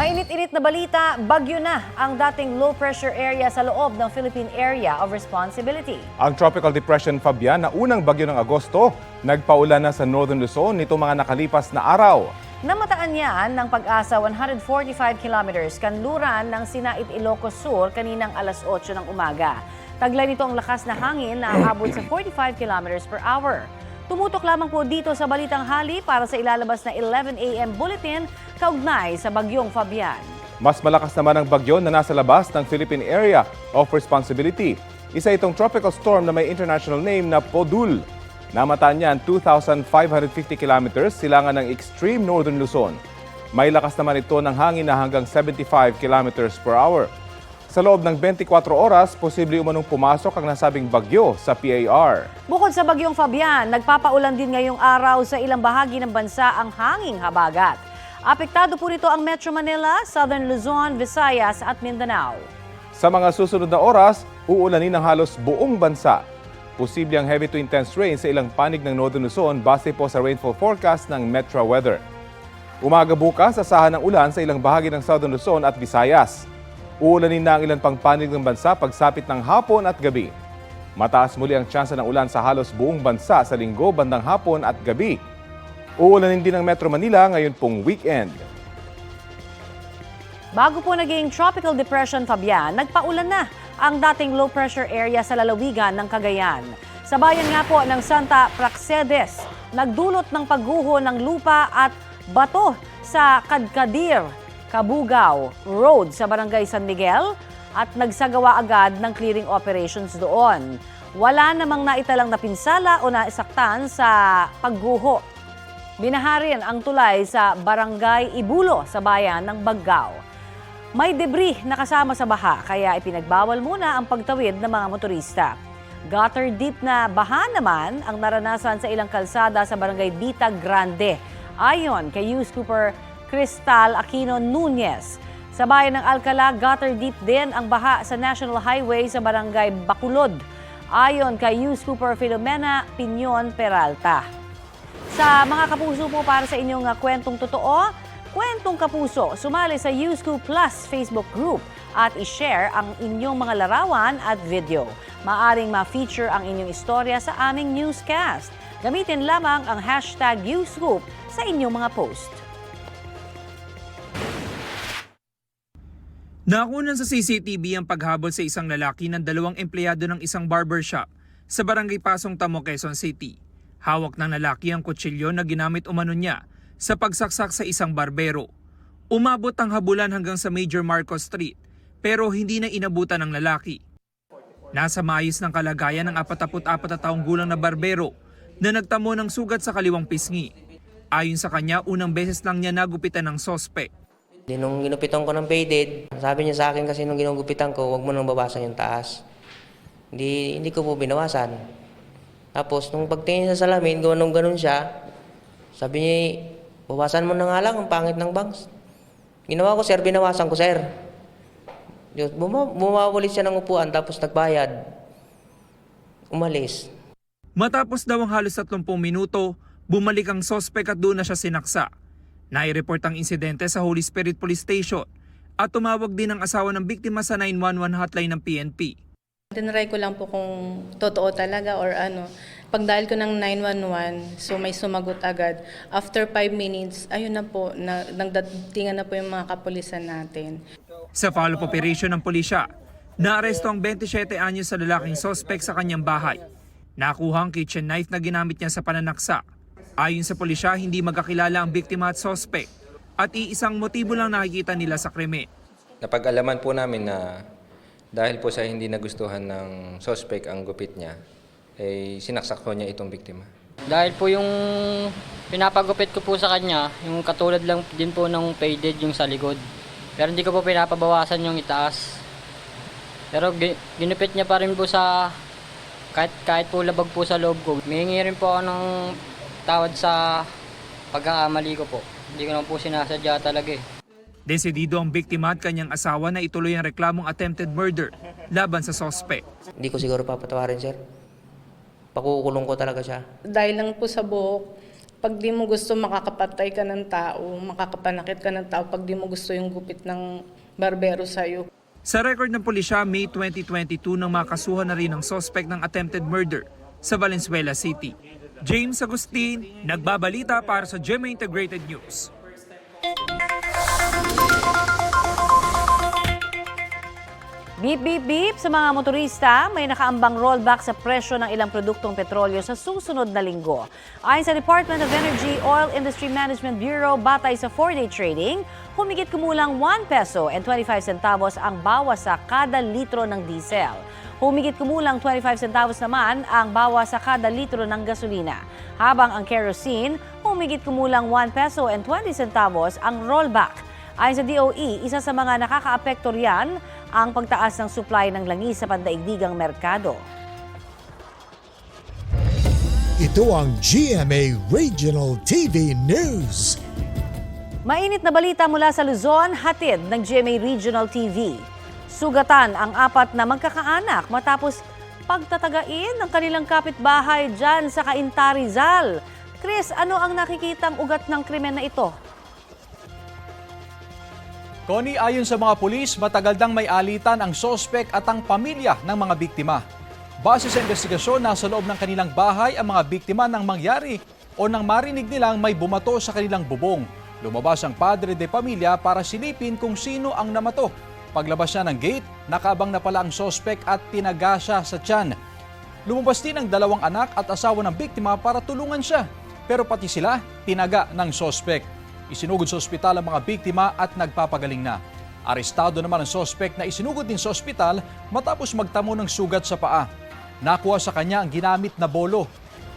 Mainit-init na balita, bagyo na ang dating low pressure area sa loob ng Philippine Area of Responsibility. Ang Tropical Depression Fabian na unang bagyo ng Agosto, nagpaulan na sa Northern Luzon nito mga nakalipas na araw. Namataan niyan ng pag-asa 145 kilometers kanluran ng Sinait Ilocos Sur kaninang alas 8 ng umaga. Taglay nito ang lakas na hangin na aabot sa 45 kilometers per hour. Tumutok lamang po dito sa Balitang Hali para sa ilalabas na 11 a.m. bulletin kaugnay sa bagyong Fabian. Mas malakas naman ang bagyo na nasa labas ng Philippine Area of Responsibility. Isa itong tropical storm na may international name na Podul. Namataan niyan 2,550 kilometers silangan ng extreme northern Luzon. May lakas naman ito ng hangin na hanggang 75 kilometers per hour. Sa loob ng 24 oras, posible umanong pumasok ang nasabing bagyo sa PAR. Bukod sa bagyong Fabian, nagpapaulan din ngayong araw sa ilang bahagi ng bansa ang hanging habagat. Apektado po nito ang Metro Manila, Southern Luzon, Visayas at Mindanao. Sa mga susunod na oras, uulanin ng halos buong bansa. Posible ang heavy to intense rain sa ilang panig ng Northern Luzon base po sa rainfall forecast ng Metro Weather. Umaga bukas, asahan ng ulan sa ilang bahagi ng Southern Luzon at Visayas. Uulanin na ang ilan pang panig ng bansa pagsapit ng hapon at gabi. Mataas muli ang tsansa ng ulan sa halos buong bansa sa linggo bandang hapon at gabi. Uulanin din ang Metro Manila ngayon pong weekend. Bago po naging Tropical Depression Fabian, nagpaulan na ang dating low pressure area sa lalawigan ng Cagayan. Sa bayan nga po ng Santa Praxedes, nagdulot ng pagguho ng lupa at bato sa Kadkadir, Kabugao Road sa Barangay San Miguel at nagsagawa agad ng clearing operations doon. Wala namang naitalang napinsala o naisaktan sa pagguho. Binaharin ang tulay sa Barangay Ibulo sa bayan ng Baggao. May debris na kasama sa baha kaya ipinagbawal muna ang pagtawid ng mga motorista. Gutter deep na baha naman ang naranasan sa ilang kalsada sa Barangay Bita Grande. Ayon kay Youth Cooper Cristal Aquino Nunez. Sa bayan ng Alcala, gutter deep din ang baha sa National Highway sa Barangay Baculod. Ayon kay Youth Cooper Filomena Pinyon Peralta. Sa mga kapuso po para sa inyong uh, kwentong totoo, kwentong kapuso, sumali sa Usco Plus Facebook group at i-share ang inyong mga larawan at video. Maaring ma-feature ang inyong istorya sa aming newscast. Gamitin lamang ang hashtag Uscoop sa inyong mga post. Nakunan sa CCTV ang paghabol sa isang lalaki ng dalawang empleyado ng isang barbershop sa barangay Pasong Tamo, Quezon City. Hawak ng lalaki ang kutsilyo na ginamit umano niya sa pagsaksak sa isang barbero. Umabot ang habulan hanggang sa Major Marcos Street pero hindi na inabutan ng lalaki. Nasa maayos ng kalagayan ng 44 na taong gulang na barbero na nagtamo ng sugat sa kaliwang pisngi. Ayon sa kanya, unang beses lang niya nagupitan ng sospek. Di nung ginupitan ko ng faded, sabi niya sa akin kasi nung ginugupitan ko, huwag mo nang babasan yung taas. Hindi, hindi ko po binawasan. Tapos, nung pagtingin sa salamin, ganun ganun siya, sabi niya, bawasan mo na nga lang, ang pangit ng bangs. Ginawa ko, sir, binawasan ko, sir. Diyos, buma, bumawali siya ng upuan, tapos nagbayad. Umalis. Matapos daw ang halos 30 minuto, bumalik ang sospek at doon na siya sinaksa. Nai-report ang insidente sa Holy Spirit Police Station at tumawag din ang asawa ng biktima sa 911 hotline ng PNP. Tinry ko lang po kung totoo talaga or ano. Pag dial ko ng 911, so may sumagot agad. After 5 minutes, ayun na po, na, nagdatingan na po yung mga kapulisan natin. Sa follow-up operation ng pulisya, naaresto ang 27 anyos sa lalaking sospek sa kanyang bahay. Nakuha ang kitchen knife na ginamit niya sa pananaksa. Ayon sa pulisya, hindi magkakilala ang biktima at sospek at iisang motibo lang nakikita nila sa krimen. Napag-alaman po namin na dahil po sa hindi nagustuhan ng suspect ang gupit niya, eh sinaksak po niya itong biktima. Dahil po yung pinapagupit ko po sa kanya, yung katulad lang din po ng faded yung sa likod. Pero hindi ko po pinapabawasan yung itaas. Pero gi- ginupit niya pa rin po sa kahit, kahit po labag po sa loob ko. Mihingi rin po ako ng tawad sa pagkakamali ko po. Hindi ko naman po sinasadya talaga eh. Desidido ang biktima at kanyang asawa na ituloy ang reklamong attempted murder laban sa sospek. Hindi ko siguro papatawarin, sir. Pakukulong ko talaga siya. Dahil lang po sa buhok, Pag di mo gusto makakapatay ka ng tao, makakapanakit ka ng tao, pag di mo gusto yung gupit ng barbero sa'yo. Sa record ng pulisya, May 2022 nang makasuhan na rin ang suspect ng attempted murder sa Valenzuela City. James Agustin, nagbabalita para sa GMA Integrated News. Beep, beep, beep sa mga motorista, may nakaambang rollback sa presyo ng ilang produktong petrolyo sa susunod na linggo. Ayon sa Department of Energy Oil Industry Management Bureau, batay sa 4-day trading, humigit kumulang 1 peso and 25 centavos ang bawas sa kada litro ng diesel. Humigit kumulang 25 centavos naman ang bawas sa kada litro ng gasolina. Habang ang kerosene, humigit kumulang 1 peso and 20 centavos ang rollback. Ayon sa DOE, isa sa mga nakakaapekto riyan ang pagtaas ng supply ng langis sa pandaigdigang merkado. Ito ang GMA Regional TV News. Mainit na balita mula sa Luzon, hatid ng GMA Regional TV. Sugatan ang apat na magkakaanak matapos pagtatagain ng kanilang kapitbahay dyan sa Cainta, Rizal. Chris, ano ang nakikitang ugat ng krimen na ito? Connie, ayon sa mga pulis, matagal dang may alitan ang sospek at ang pamilya ng mga biktima. Base sa investigasyon, nasa loob ng kanilang bahay ang mga biktima nang mangyari o nang marinig nilang may bumato sa kanilang bubong. Lumabas ang padre de pamilya para silipin kung sino ang namato. Paglabas niya ng gate, nakaabang na pala ang sospek at tinaga siya sa tiyan. Lumabas din ang dalawang anak at asawa ng biktima para tulungan siya. Pero pati sila, tinaga ng sospek. Isinugod sa ospital ang mga biktima at nagpapagaling na. Arestado naman ang sospek na isinugod din sa ospital matapos magtamo ng sugat sa paa. Nakuha sa kanya ang ginamit na bolo.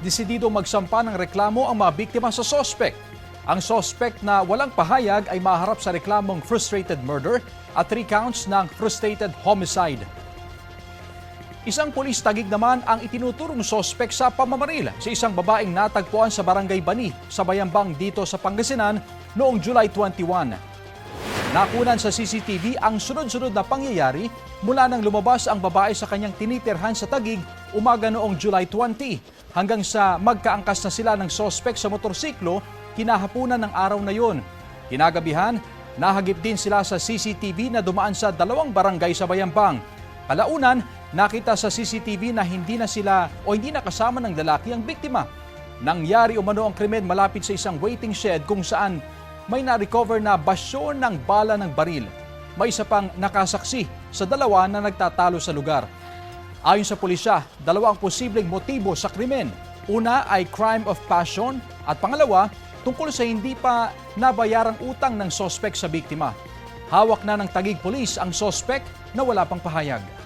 Desidido magsampa ng reklamo ang mga biktima sa sospek. Ang sospek na walang pahayag ay maharap sa reklamong frustrated murder at three counts ng frustrated homicide. Isang pulis tagig naman ang itinuturong sospek sa pamamaril sa isang babaeng natagpuan sa Barangay Bani sa Bayambang dito sa Pangasinan noong July 21. Nakunan sa CCTV ang sunod-sunod na pangyayari mula nang lumabas ang babae sa kanyang tinitirhan sa Tagig umaga noong July 20 hanggang sa magkaangkas na sila ng sospek sa motorsiklo kinahapunan ng araw na yon. Kinagabihan, nahagip din sila sa CCTV na dumaan sa dalawang barangay sa Bayambang. Kalaunan, nakita sa CCTV na hindi na sila o hindi na kasama ng lalaki ang biktima. Nangyari umano ang krimen malapit sa isang waiting shed kung saan may na-recover na basyon ng bala ng baril. May isa pang nakasaksi sa dalawa na nagtatalo sa lugar. Ayon sa pulisya, dalawa ang posibleng motibo sa krimen. Una ay crime of passion at pangalawa, tungkol sa hindi pa nabayarang utang ng sospek sa biktima. Hawak na ng tagig polis ang sospek na wala pang pahayag.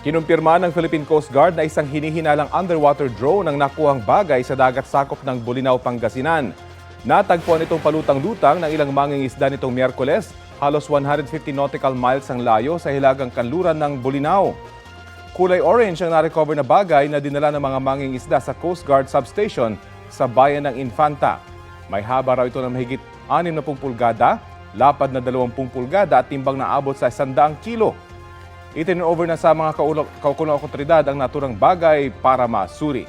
Kinumpirma ng Philippine Coast Guard na isang hinihinalang underwater drone ang nakuhang bagay sa dagat sakop ng Bulinaw, Pangasinan. Natagpuan itong palutang-lutang ng ilang mangingisda nitong Miyerkules, halos 150 nautical miles ang layo sa hilagang kanluran ng Bulinaw. Kulay orange ang na-recover na bagay na dinala ng mga mangingisda sa Coast Guard substation sa bayan ng Infanta. May haba raw ito ng mahigit 60 pulgada, lapad na 20 pulgada at timbang na abot sa 100 kilo. Itin over na sa mga kaukulong otoridad ang naturang bagay para masuri.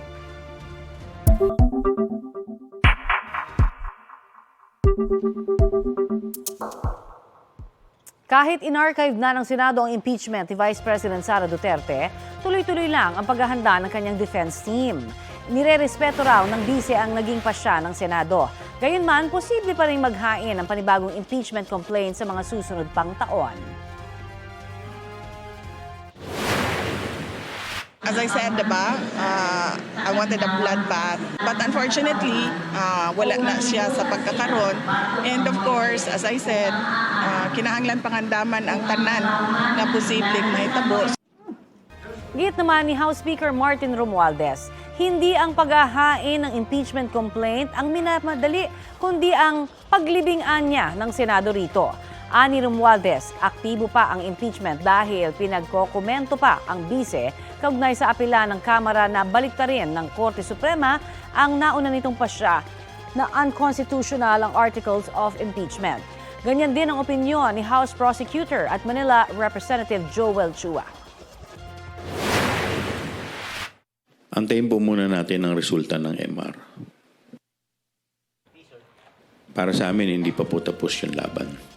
Kahit in-archive na ng Senado ang impeachment ni Vice President Sara Duterte, tuloy-tuloy lang ang paghahanda ng kanyang defense team. Nire-respeto raw ng bise ang naging pasya ng Senado. Gayunman, posible pa rin maghain ng panibagong impeachment complaint sa mga susunod pang taon. As I said, diba, uh, I wanted a bloodbath. But unfortunately, uh, wala na siya sa pagkakaroon. And of course, as I said, uh, kinahanglan pangandaman ang tanan na posibleng mahitabo. Git naman ni House Speaker Martin Romualdez, hindi ang paghahain ng impeachment complaint ang minamadali, kundi ang paglibingan niya ng Senado rito. Ani Romualdez, aktibo pa ang impeachment dahil pinagkokomento pa ang bise kaugnay sa apela ng Kamara na baliktarin ng Korte Suprema ang nauna nitong pasya na unconstitutional ang Articles of Impeachment. Ganyan din ang opinyon ni House Prosecutor at Manila Representative Joel Chua. Antayin po muna natin ang resulta ng MR. Para sa amin, hindi pa po tapos yung laban.